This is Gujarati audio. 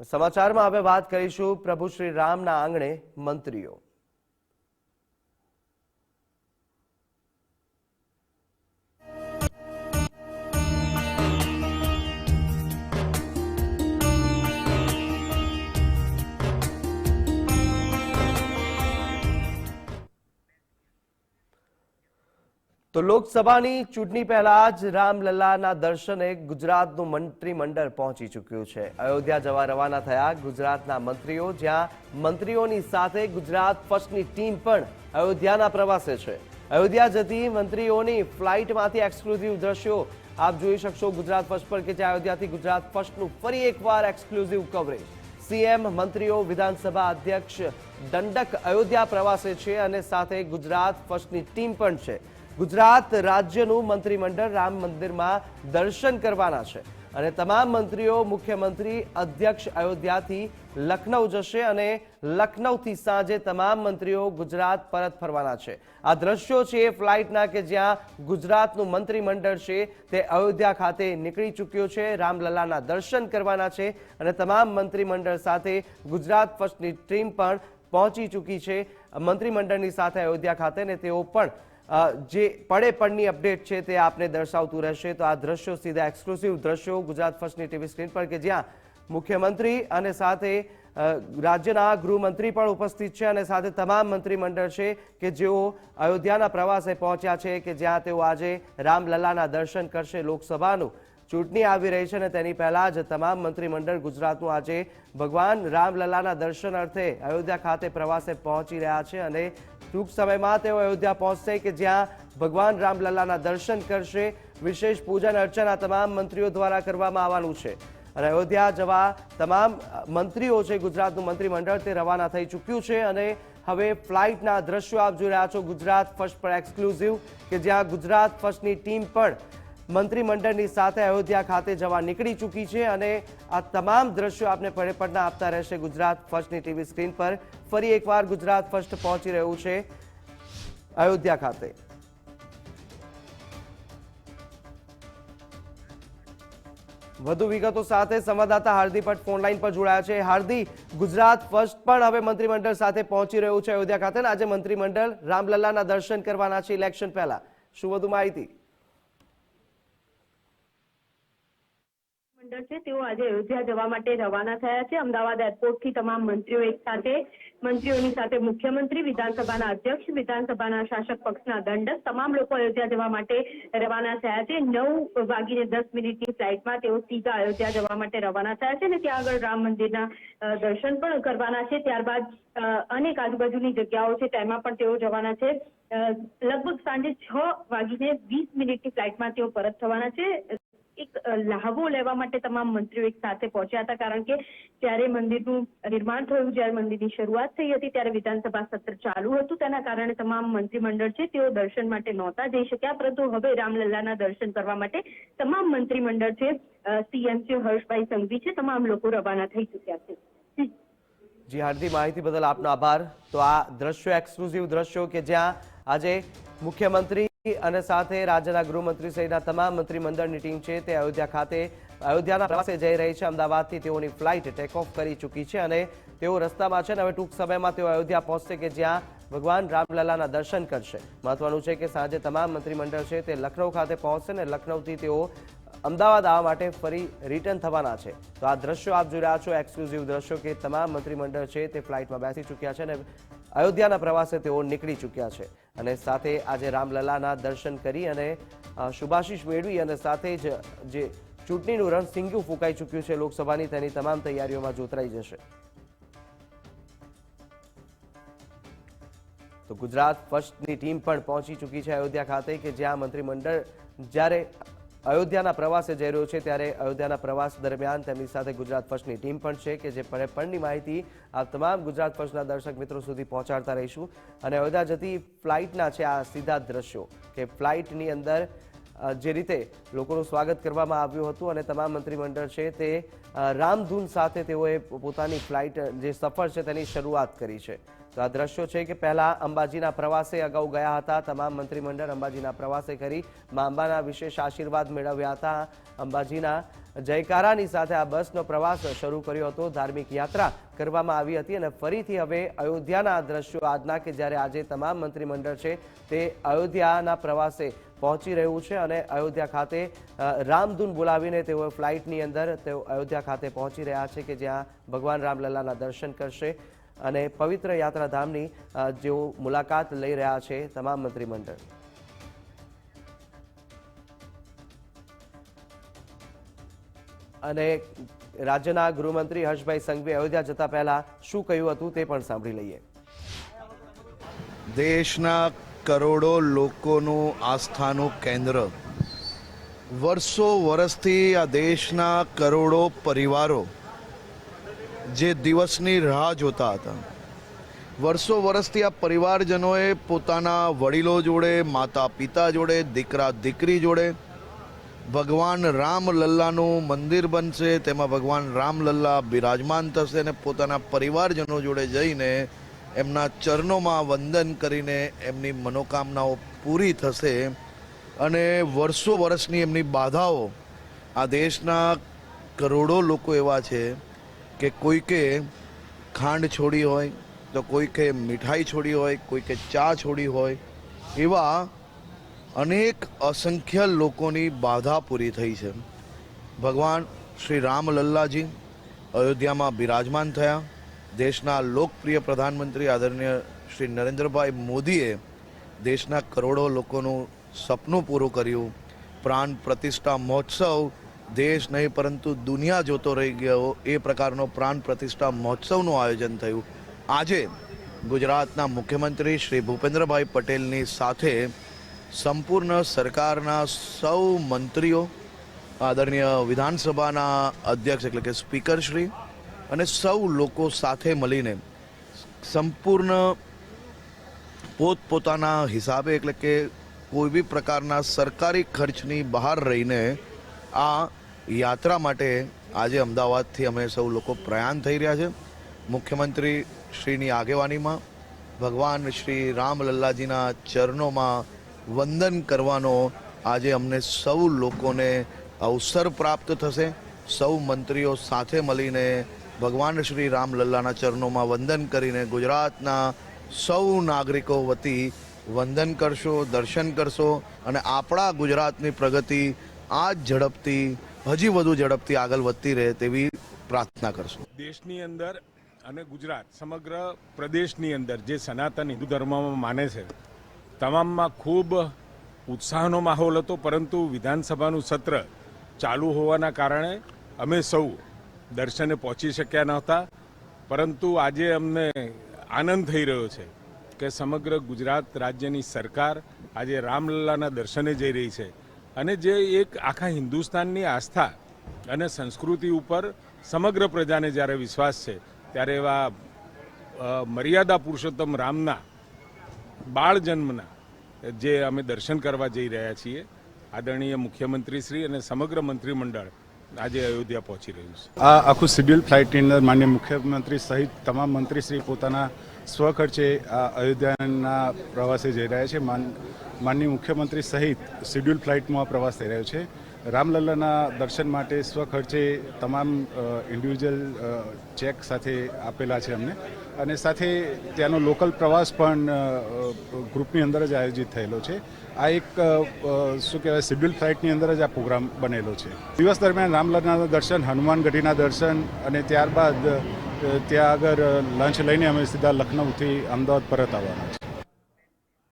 સમાચારમાં હવે વાત કરીશું પ્રભુ શ્રી રામના આંગણે મંત્રીઓ. તો લોકસભાની ચૂંટણી પહેલા જ રામલલ્લાના દર્શને ગુજરાતનું મંત્રીમંડળ પહોંચી ચૂક્યું છે. અયોધ્યા જવા રવાના થયા ગુજરાતના મંત્રીઓ, જ્યાં મંત્રીઓની સાથે ગુજરાત ફર્સ્ટની ટીમ પણ અયોધ્યાના પ્રવાસે છે. અયોધ્યા જતી મંત્રીઓની ફ્લાઇટમાંથી એક્સક્લુઝિવ દ્રશ્યો આપ જોઈ શકશો ગુજરાત ફર્સ્ટ પર કે જ્યાં અયોધ્યાથી ગુજરાત ફર્સ્ટનું ફરી એકવાર એક્સક્લુઝિવ કવરેજ. સીએમ, મંત્રીઓ, વિધાનસભા અધ્યક્ષ, દંડક અયોધ્યા પ્રવાસે છે અને સાથે ગુજરાત ફર્સ્ટની ટીમ પણ છે. ગુજરાત રાજ્યનું મંત્રીમંડળ રામ મંદિરમાં દર્શન કરવાના છે. અને તમામ મંત્રીઓ, મુખ્યમંત્રી, અધ્યક્ષ અયોધ્યાથી લખનૌ જશે અને લખનૌથી સાંજે તમામ મંત્રીઓ ગુજરાત પરત ફરવાના છે. આ દ્રશ્યો છે એ ફ્લાઇટના કે જ્યાં ગુજરાતનું મંત્રીમંડળ છે તે અયોધ્યા ખાતે નીકળી ચૂક્યો છે. રામલલ્લાના દર્શન કરવાના છે અને તમામ મંત્રીમંડળ સાથે ગુજરાત ફર્સ્ટની ટીમ પણ પહોંચી ચૂકી છે. મંત્રીમંડળની સાથે અયોધ્યા ખાતે ને તેઓ પણ જે પડે પડની અપડેટ છે તે આપને દર્શાવતું રહેશે. તો આ દ્રશ્યો સીધા એક્સક્લુસિવ દ્રશ્યો ગુજરાત ફર્સ્ટની ટીવી સ્ક્રીન પર કે જ્યાં મુખ્યમંત્રી અને સાથે રાજ્યના ગૃહમંત્રી પણ ઉપસ્થિત છે અને સાથે તમામ મંત્રીમંડળ છે કે જેઓ અયોધ્યાના પ્રવાસે પહોંચ્યા છે કે જ્યાં તેઓ આજે રામલલ્લાના દર્શન કરશે. લોકસભાનું ચૂંટણી આવી રહી છે અને તેની પહેલા જ તમામ મંત્રીમંડળ ગુજરાતનું આજે ભગવાન રામલલ્લાના દર્શન અર્થે અયોધ્યા ખાતે પ્રવાસે પહોંચી રહ્યા છે અને ટૂંક સમયમાં તેઓ અયોધ્યા પહોંચશે કે જ્યાં ભગવાન રામલલ્લાના દર્શન કરશે. વિશેષ પૂજન અર્ચના તમામ મંત્રીઓ દ્વારા કરવામાં આવવાનું છે. અને અયોધ્યા જવા તમામ મંત્રીઓ છે, ગુજરાતનું મંત્રીમંડળ તે રવાના થઈ ચૂક્યું છે અને હવે ફ્લાઇટના દ્રશ્યો આપ જોઈ રહ્યા છો. ગુજરાત ફર્સ્ટ પર એક્સક્લુઝિવ, કે જ્યાં ગુજરાત ફર્સ્ટની ટીમ પણ મંત્રીમંડળની સાથે અયોધ્યા ખાતે જવા નીકળી ચૂકી છે અને આ તમામ દ્રશ્યો આપને પડે પડના આપતા રહેશે ગુજરાત ફર્સ્ટની ટીવી સ્ક્રીન પર. ફરી એકવાર ગુજરાત ફર્સ્ટ પહોંચી રહ્યું છે અયોધ્યા ખાતે. વધુ વિગતો સાથે સંવાદદાતા હાર્દી ભટ્ટ ફોન લાઈન પર જોડાયા છે. હાર્દી ગુજરાત ફર્સ્ટ પણ હવે મંત્રીમંડળ સાથે પહોંચી રહ્યું છે અયોધ્યા ખાતે આજે મંત્રીમંડળ રામલલ્લાના દર્શન કરવાના છે ઇલેક્શન પહેલા. શું વધુ માહિતી? મંડળ છે, તેઓ આજે અયોધ્યા જવા માટે રવાના થયા છે. અમદાવાદ એરપોર્ટથી તમામ મંત્રીઓ એક સાથે, મંત્રીઓની સાથે મુખ્યમંત્રી, વિધાનસભાના અધ્યક્ષ, વિધાનસભાના શાસક પક્ષના દંડક, તમામ લોકો અયોધ્યા જવા માટે રવાના થયા છે. નવ વાગીને દસ મિનિટની ફ્લાઇટમાં તેઓ સીધા અયોધ્યા જવા માટે રવાના થયા છે અને ત્યાં આગળ રામ મંદિરના દર્શન પણ કરવાના છે. ત્યારબાદ અનેક આજુબાજુની જગ્યાઓ છે, તેમાં પણ તેઓ જવાના છે. લગભગ સાંજે છ વાગીને વીસ મિનિટની ફ્લાઇટમાં તેઓ પરત થવાના છે. એક લહાવો લેવા માટે તમામ મંત્રીઓ એક સાથે પહોંચ્યા હતા. કારણ કે જ્યારે મંદિરનું નિર્માણ થયું, જ્યારે મંદિરની શરૂઆત થઈ હતી, ત્યારે વિધાનસભા સત્ર ચાલુ હતું. તેના કારણે તમામ મંત્રીમંડળ છે, તેઓ દર્શન માટે નહોતા જઈ શક્યા. પરંતુ હવે રામલલ્લાના દર્શન કરવા માટે તમામ મંત્રીમંડળ છે સીએમ છે હર્ષભાઈ સંઘવી છે, તમામ લોકો રવાના થઈ ચૂક્યા છે. જી. હાર્દિક હાર્દી માહિતી બદલ આપનો આભાર. તો આ દ્રશ્યો એક્સક્લુઝિવ દ્રશ્યો કે જ્યાં આજે મુખ્યમંત્રી અને સાથે રાજ્યના ગૃહમંત્રી સહિતના તમામ મંત્રીમંડળની ટીમ છે તે અયોધ્યા ખાતે, અયોધ્યાના પ્રવાસે જઈ રહી છે. અમદાવાદથી તેઓની ફ્લાઇટ ટેક ઓફ કરી ચૂકી છે અને તેઓ રસ્તામાં છે ને હવે ટૂંક સમયમાં તેઓ અયોધ્યા પહોંચશે કે જ્યાં ભગવાન રામલલાના દર્શન કરશે. મહત્વનું છે કે સાંજે તમામ મંત્રીમંડળ છે તે લખનૌ ખાતે પહોંચશે અને લખનૌથી તેઓ અમદાવાદ આવવા માટે ફરી રિટર્ન થવાના છે. તો આ દ્રશ્યો આપ જોઈ રહ્યા છો. એક્સક્લુઝિવ દ્રશ્યો કે તમામ મંત્રીમંડળ છે તે ફ્લાઇટમાં બેસી ચૂક્યા છે અને અયોધ્યાના પ્રવાસે તેઓ નીકળી ચૂક્યા છે અને સાથે આજે રામલલાના દર્શન કરી અને શુભાશીષ મેળવી અને સાથે જ, જે ચૂંટણીનું રણ સિંગ્યું ફૂંકાઈ ચૂક્યું છે લોકસભાની, તેની તમામ તૈયારીઓમાં જોતરાઈ જશે. તો ગુજરાત ફર્સ્ટની ટીમ પણ પહોંચી ચૂકી છે અયોધ્યા ખાતે કે જ્યાં મંત્રીમંડળ જ્યારે અયોધ્યાના પ્રવાસે જઈ રહ્યો છે ત્યારે અયોધ્યાના પ્રવાસ દરમિયાન તેમની સાથે ગુજરાત ફર્સ્ટની ટીમ પણ છે કે જે પળે માહિતી આ તમામ ગુજરાત ફર્સ્ટના દર્શક મિત્રો સુધી પહોંચાડતા રહીશું. અને અયોધ્યા જતી ફ્લાઇટના છે આ સીધા દ્રશ્યો કે ફ્લાઇટની અંદર જે રીતે લોકોનું સ્વાગત કરવામાં આવ્યું હતું અને તમામ મંત્રીમંડળ છે તે રામધૂન સાથે તેઓએ પોતાની ફ્લાઇટ જે સફર છે તેની શરૂઆત કરી છે. તો આ દ્રશ્યો છે કે પહેલા અંબાજીના પ્રવાસે અગાઉ ગયા હતા. તમામ મંત્રીમંડળ અંબાજીના પ્રવાસે કરી મા અંબાના વિશેષ આશીર્વાદ મેળવ્યા હતા. અંબાજીના જયકારાની સાથે આ બસનો પ્રવાસ શરૂ કર્યો હતો. ધાર્મિક યાત્રા કરવામાં આવી હતી અને ફરીથી હવે અયોધ્યાના દ્રશ્યો આજના કે જ્યારે આજે તમામ મંત્રીમંડળ છે તે અયોધ્યાના પ્રવાસે પહોંચી રહ્યું છે અને અયોધ્યા ખાતે રામધૂન બોલાવીને તેઓ ફ્લાઇટની અંદર તેઓ અયોધ્યા ખાતે પહોંચી રહ્યા છે કે જ્યાં ભગવાન રામલલ્લાના દર્શન કરશે. અને પવિત્ર યાત્રાધામની જેઓ મુલાકાત લઈ રહ્યા છે તમામ મંત્રીમંડળ. અને રાજ્યના ગૃહમંત્રી હર્ષભાઈ સંઘવી અયોધ્યા જતા પહેલા શું કહ્યું હતું તે પણ સાંભળી લઈએ. દેશના કરોડો લોકોનું આસ્થાનું કેન્દ્ર. વર્ષો વર્ષથી આ દેશના કરોડો પરિવારો જે દિવસની રાહ જોતા હતા. વર્ષો વર્ષથી આ પરિવારજનોએ પોતાના વડીલો જોડે, માતા પિતા જોડે, દીકરા દીકરી જોડે ભગવાન રામ લલ્લાનું મંદિર બનશે, તેમાં ભગવાન રામ લલ્લા બિરાજમાન થશે અને પોતાના પરિવારજનો જોડે જઈને એમના ચરણોમાં વંદન કરીને એમની મનોકામનાઓ પૂરી થશે અને વર્ષો વર્ષની એમની બાધાઓ આ દેશના કરોડો લોકો એવા છે કે કોઈકે ખાંડ છોડી હોય, તો કોઈકે મીઠાઈ છોડી હોય કોઈકે ચા છોડી હોય, એવા અનેક અસંખ્ય લોકોની બાધા પૂરી થઈ છે. ભગવાન શ્રી રામ લલ્લાજી અયોધ્યામાં બિરાજમાન થયા. દેશના લોકપ્રિય પ્રધાનમંત્રી આદરણીય શ્રી નરેન્દ્રભાઈ મોદીએ દેશના કરોડો લોકોનું સપનું પૂરું કર્યું. પ્રાણ પ્રતિષ્ઠા મહોત્સવ દેશ નહીં, પરંતુ દુનિયા જોતો રહી ગયો. એ પ્રકારનો પ્રાણ પ્રતિષ્ઠા મહોત્સવનું આયોજન થયું. આજે ગુજરાતના મુખ્યમંત્રી શ્રી ભૂપેન્દ્રભાઈ પટેલની સાથે સંપૂર્ણ સરકારના સૌ મંત્રીઓ, આદરણીય વિધાનસભાના અધ્યક્ષ એટલે કે સ્પીકર શ્રી અને સૌ લોકો સાથે મળીને સંપૂર્ણ પોતપોતાના હિસાબે એટલે કે કોઈ બી પ્રકારના સરકારી ખર્ચની બહાર રહીને આ યાત્રા માટે આજે અમદાવાદથી અમે સૌ લોકો પ્રયાણ થઈ રહ્યા છે. મુખ્યમંત્રી શ્રીની આગેવાનીમાં ભગવાન શ્રી રામલલ્લાજીના ચરણોમાં વંદન કરવાનો આજે અમને સૌ લોકોને અવસર પ્રાપ્ત થશે. સૌ મંત્રીઓ સાથે મળીને ભગવાન શ્રી રામલલ્લાના ચરણોમાં વંદન કરીને ગુજરાતના સૌ નાગરિકો વતી વંદન કરશો, દર્શન કરશો અને આપણા ગુજરાતની પ્રગતિ આ જ ઝડપથી હજી વધુ ઝડપથી આગળ વધતી રહે તેવી પ્રાર્થના કરશું. દેશની અંદર અને ગુજરાત, સમગ્ર પ્રદેશની અંદર જે સનાતન હિન્દુ ધર્મમાં માને છે, તમામમાં ખૂબ ઉત્સાહનો માહોલ હતો, પરંતુ વિધાનસભાનું સત્ર ચાલુ હોવાના કારણે અમે સૌ દર્શને પહોંચી શક્યા નહોતા પરંતુ આજે અમને આનંદ થઈ રહ્યો છે કે સમગ્ર ગુજરાત રાજ્યની સરકાર આજે રામલલ્લાના દર્શને જઈ રહી છે. અને જે એક આખા હિન્દુસ્તાનની આસ્થા અને સંસ્કૃતિ ઉપર સમગ્ર પ્રજાને જ્યારે વિશ્વાસ છે, ત્યારે એવા મર્યાદા પુરુષોત્તમ રામના બાળ જન્મના, જે અમે દર્શન કરવા જઈ રહ્યા છીએ, આદરણીય મુખ્યમંત્રી શ્રી અને સમગ્ર મંત્રીમંડળ આજે અયોધ્યા પહોંચી રહ્યું છે. આ આખું શિડ્યુલ ફ્લાઇટની અંદર માન્ય મુખ્યમંત્રી સહિત તમામ મંત્રીશ્રી પોતાના સ્વખર્ચે આ અયોધ્યાના પ્રવાસે જઈ રહ્યા છે. માનનીય મુખ્યમંત્રી સહિત શિડ્યુલ ફ્લાઇટમાં પ્રવાસ થઈ રહ્યો છે. રામલલ્લાના દર્શન માટે સ્વખર્ચે તમામ ઇન્ડિવિજ્યુઅલ ચેક સાથે આપેલા છે અમને. અને સાથે ત્યાંનો લોકલ પ્રવાસ પણ ગ્રુપની અંદર જ આયોજિત થયેલો છે. આ એક શું કહેવાય શિડ્યુલ ફ્લાઇટની અંદર જ આ પ્રોગ્રામ બનેલો છે. દિવસ દરમિયાન રામલલ્લાના દર્શન, હનુમાન ગઢીના દર્શન અને ત્યારબાદ ત્યાં આગળ લંચ લઈને અમે સીધા લખનૌથી અમદાવાદ પરત આવવાના છે